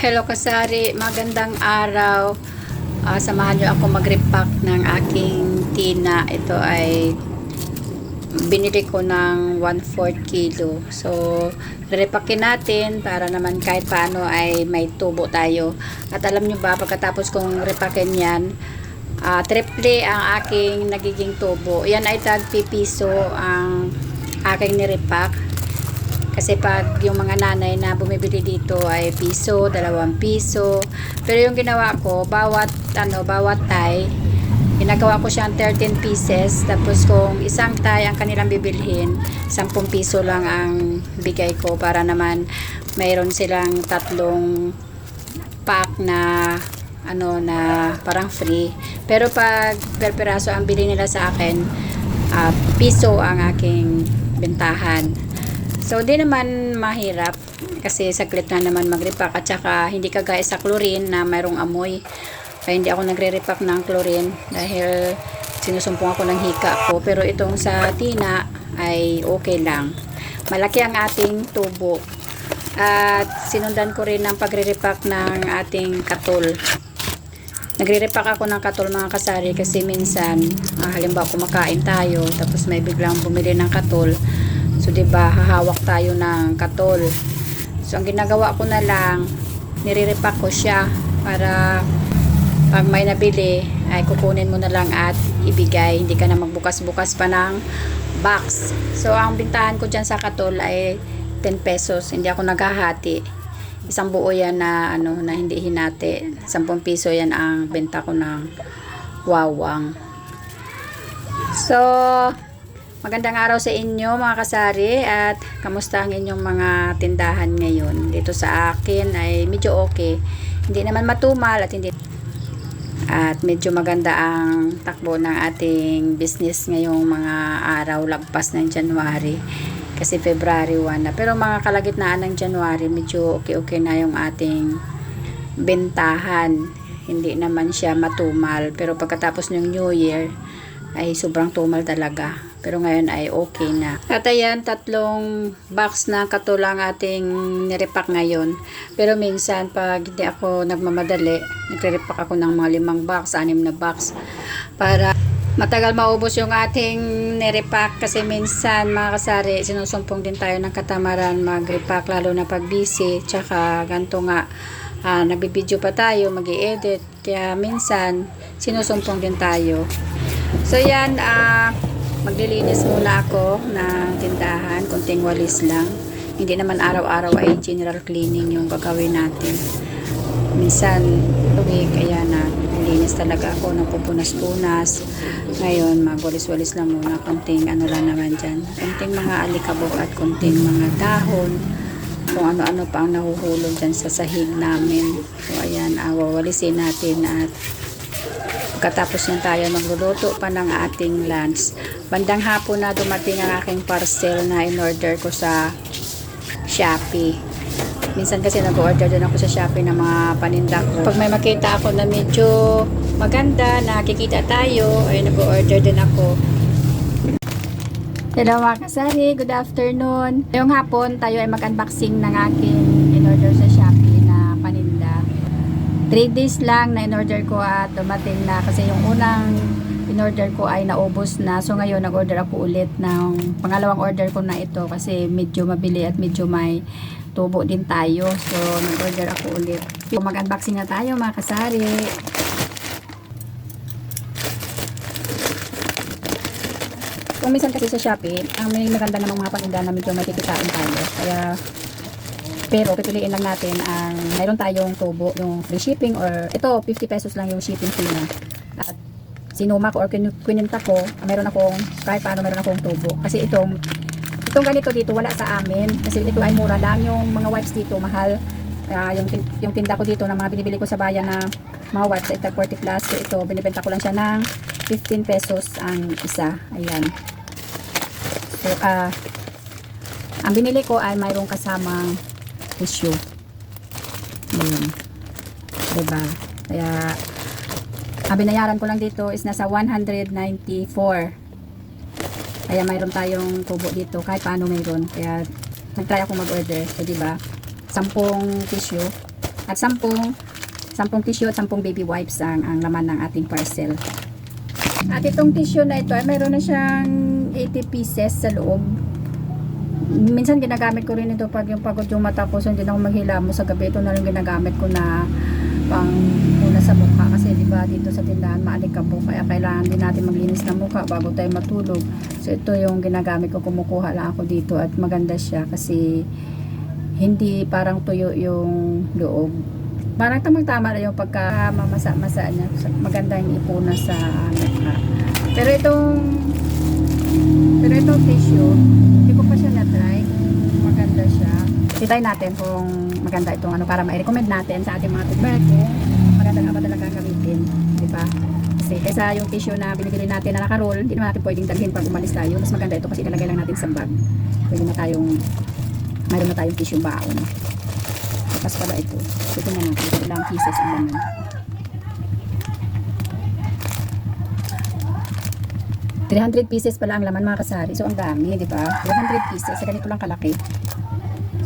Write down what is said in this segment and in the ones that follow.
Hello Kasari, magandang araw. Ah, samahan niyo ako mag-repack ng aking tina. Ito ay binili ko ng 1/4 kilo. So, repackin natin para naman kahit paano ay may tubo tayo. At alam niyo ba, pagkatapos kong repackin yan, ah, triple ang aking nagiging tubo. Yan ay tag piso ang aking nirepack. Kasi pag yung mga nanay na bumibili dito ay piso, dalawang piso. Pero yung ginawa ko, bawat ano, bawat tie, ginagawa ko siyang 13 pieces. Tapos kung isang tie ang kanilang bibilhin, 10 piso lang ang bigay ko para naman mayroon silang tatlong pack na ano na parang free. Pero pag per peraso ang bili nila sa akin, ah, piso ang aking bentahan. So, di naman mahirap kasi saglit na naman mag-repack at saka hindi kagaya sa chlorine na mayroong amoy. Kaya hindi ako nagre-repack ng chlorine dahil sinusumpong ako ng hika ko. Pero itong sa tina ay okay lang. Malaki ang ating tubo. At sinundan ko rin ang pagre-repack ng ating katol. Nagre-repack ako ng katol mga kasari kasi minsan, ah, halimbawa kumakain tayo tapos may biglang bumili ng katol. So, 'di ba, hahawak tayo ng katol. So, ang ginagawa ko na lang, nire-repack ko siya para pag may nabili, ay kukunin mo na lang at ibigay. Hindi ka na magbukas-bukas pa ng box. So, ang bintahan ko dyan sa katol ay 10 pesos. Hindi ako naghahati. Isang buo yan na, ano, na hindi hinati. 10 piso yan ang benta ko ng wawang. So, Magandang araw sa inyo mga kasari at kamusta ang inyong mga tindahan ngayon. Dito sa akin ay medyo okay. Hindi naman matumal at hindi at medyo maganda ang takbo ng ating business ngayong mga araw lagpas ng January kasi February 1 na. Pero mga kalagitnaan ng January medyo okay-okay na yung ating bentahan. Hindi naman siya matumal pero pagkatapos ng New Year ay sobrang tumal talaga. Pero ngayon ay okay na. At ayan, tatlong box na katulang ating nirepack ngayon. Pero minsan, pag hindi ako nagmamadali, nagre-repack ako ng mga limang box, anim na box. Para matagal maubos yung ating nirepack. Kasi minsan, mga kasari, sinusumpong din tayo ng katamaran mag-repack, lalo na pag busy. Tsaka, ganito nga, ah, nagbibideo pa tayo, mag edit Kaya minsan, sinusumpong din tayo. So yan, ah, maglilinis muna ako ng tindahan, kunting walis lang. Hindi naman araw-araw ay general cleaning yung gagawin natin. Minsan, tuwing kaya na linis talaga ako, napupunas-punas. Ngayon, magwalis-walis lang muna, kunting ano lang naman dyan. Kunting mga alikabok at kunting mga dahon kung ano-ano pa ang nahuhulog dyan sa sahig namin. So, ayan, awawalisin natin at Pagkatapos nyan tayo magluluto pa ng ating lunch. Bandang hapon na dumating ang aking parcel na in-order ko sa Shopee. Minsan kasi nag-order din ako sa Shopee ng mga paninda ko. Pag may makita ako na medyo maganda, nakikita tayo, ay nag-order din ako. Hello mga kasari, good afternoon. Ngayong hapon tayo ay mag-unboxing ng aking in-order sa Shopee na. 3 days lang na in-order ko at dumating na kasi yung unang in-order ko ay naubos na. So ngayon nag-order ako ulit ng pangalawang order ko na ito kasi medyo mabili at medyo may tubo din tayo. So nag-order ako ulit. So, mag-unboxing na tayo mga kasari. Kung kasi sa Shopee, ang may maganda namang mga paninda na medyo may kikitain tayo. Kaya pero pipiliin lang natin ang mayroon tayong tubo, yung free shipping or ito 50 pesos lang yung shipping fee na. At sinuma ko or kin- kininta ko, mayroon akong kahit paano mayroon akong tubo. Kasi itong itong ganito dito wala sa amin kasi ito ay mura lang yung mga wipes dito mahal. Ah, yung yung tinda ko dito na mga binibili ko sa bayan na mga wipes ito 40 plus so ito binibenta ko lang siya ng 15 pesos ang isa. Ayan. So, ah ang binili ko ay mayroong kasamang tissue. Ayan. Diba? Kaya, ang binayaran ko lang dito is nasa 194. Kaya mayroon tayong tubo dito. Kahit paano mayroon. Kaya, nag-try ako mag-order. So, diba? 10 tissue At 10 10 tissue at 10 baby wipes ang, ang laman ng ating parcel. At itong tissue na ito ay mayroon na siyang 80 pieces sa loob. Minsan ginagamit ko rin ito pag yung pagod yung mata ko so hindi na ako maghilamos sa gabi. Ito na rin ginagamit ko na pang una sa mukha kasi di ba dito sa tindahan maalikabok kaya kailangan din natin maglinis ng mukha bago tayo matulog. So ito yung ginagamit ko kumukuha lang ako dito at maganda siya kasi hindi parang tuyo yung loob. Parang tamang-tama na yung pagka mamasa-masa niya. Maganda yung ipuna sa mukha. Pero itong itong tissue, hindi ko pa siya na-try kung maganda siya. Itry natin kung maganda itong ano para ma-recommend natin sa ating mga tugber kung maganda nga ba talaga gamitin. Di ba? Kasi kaysa yung tissue na binibili natin na naka-roll, hindi naman natin pwedeng dalhin pag umalis tayo. Mas maganda ito kasi ilalagay lang natin sa bag. Pwede na tayong mayroon na tayong tissue baon. Tapos pala ito. Ito na natin. Ilang pieces ang laman. $300 pieces pala ang laman mga kasari. So, ang dami, di ba? 300 pieces. Sa ganito lang kalaki.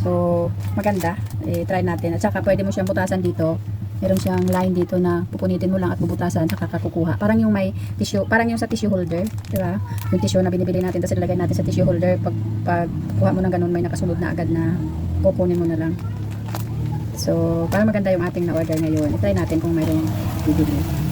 So, maganda. Eh, try natin. At saka, pwede mo siyang butasan dito. Meron siyang line dito na pupunitin mo lang at bubutasan saka kakukuha. Parang yung may tissue, parang yung sa tissue holder, di ba? Yung tissue na binibili natin tapos ilalagay natin sa tissue holder pag pag mo ng ganun may nakasunod na agad na kukunin mo na lang. So, parang maganda yung ating na-order ngayon. I-try natin kung mayroong bibili.